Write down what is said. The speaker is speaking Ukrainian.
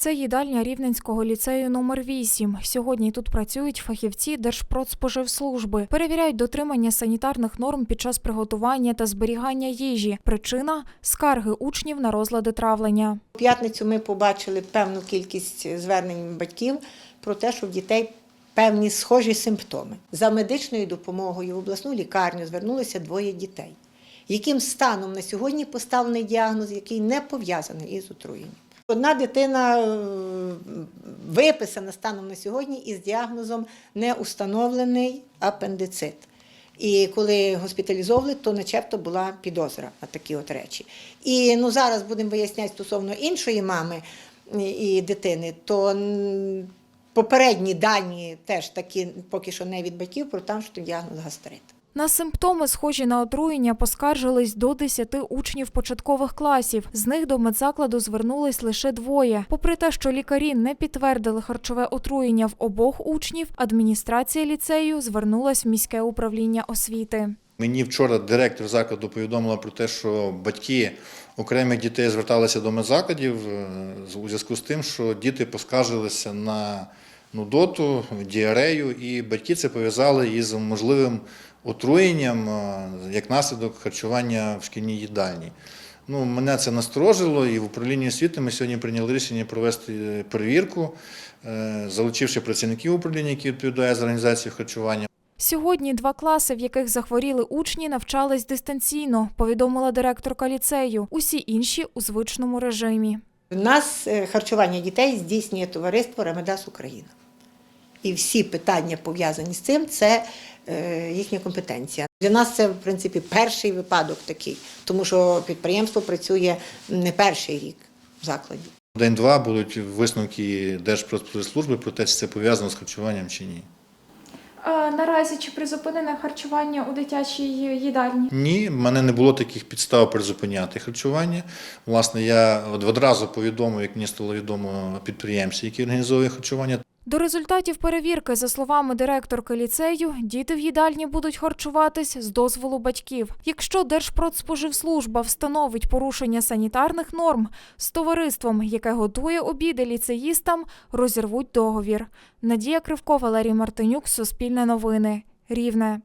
Це їдальня Рівненського ліцею номер 8 Сьогодні тут працюють фахівці Держпродспоживслужби. Перевіряють дотримання санітарних норм під час приготування та зберігання їжі. Причина скарги учнів на розлади травлення. У п'ятницю ми побачили певну кількість звернень батьків про те, що в дітей певні схожі симптоми. За медичною допомогою в обласну лікарню звернулося двоє дітей, яким станом на сьогодні поставлений діагноз, який не пов'язаний із отруєнням. Одна дитина е, виписана станом на сьогодні із діагнозом неустановлений апендицит. І коли госпіталізовували, то начебто була підозра на такі от речі. І ну, зараз будемо виясняти стосовно іншої мами і- і дитини, то попередні дані теж такі поки що не від батьків про те, що діагноз гастрит. На симптоми, схожі на отруєння, поскаржились до 10 учнів початкових класів. З них до медзакладу звернулись лише двоє. Попри те, що лікарі не підтвердили харчове отруєння в обох учнів, адміністрація ліцею звернулась в міське управління освіти. Мені вчора директор закладу повідомила про те, що батьки окремих дітей зверталися до медзакладів е, у зв'язку з тим, що діти поскаржилися на нудоту, діарею, і батьки це пов'язали із можливим отруєнням е, як наслідок харчування в шкільній їдальні. Ну, мене це насторожило, і в управлінні освіти ми сьогодні прийняли рішення провести е, перевірку, е, залучивши працівників управління, які відповідають за організацію харчування. Сьогодні два класи, в яких захворіли учні, навчались дистанційно, повідомила директорка ліцею. Усі інші у звичному режимі. У нас е, харчування дітей здійснює товариство Ремедас Україна. І всі питання пов'язані з цим це е, їхня компетенція. Для нас це, в принципі, перший випадок такий, тому що підприємство працює не перший рік в закладі. День-два будуть висновки Держпродспоживслужби про те, чи це пов'язано з харчуванням чи ні. Наразі чи призупинене харчування у дитячій їдальні? Ні, в мене не було таких підстав призупиняти харчування. Власне, я одразу повідомив, як мені стало відомо підприємці, які організовують харчування. До результатів перевірки, за словами директорки ліцею, діти в їдальні будуть харчуватись з дозволу батьків. Якщо Держпродспоживслужба встановить порушення санітарних норм з товариством, яке готує обіди ліцеїстам, розірвуть договір. Надія Кривко, Валерій Мартинюк, Суспільне новини, Рівне.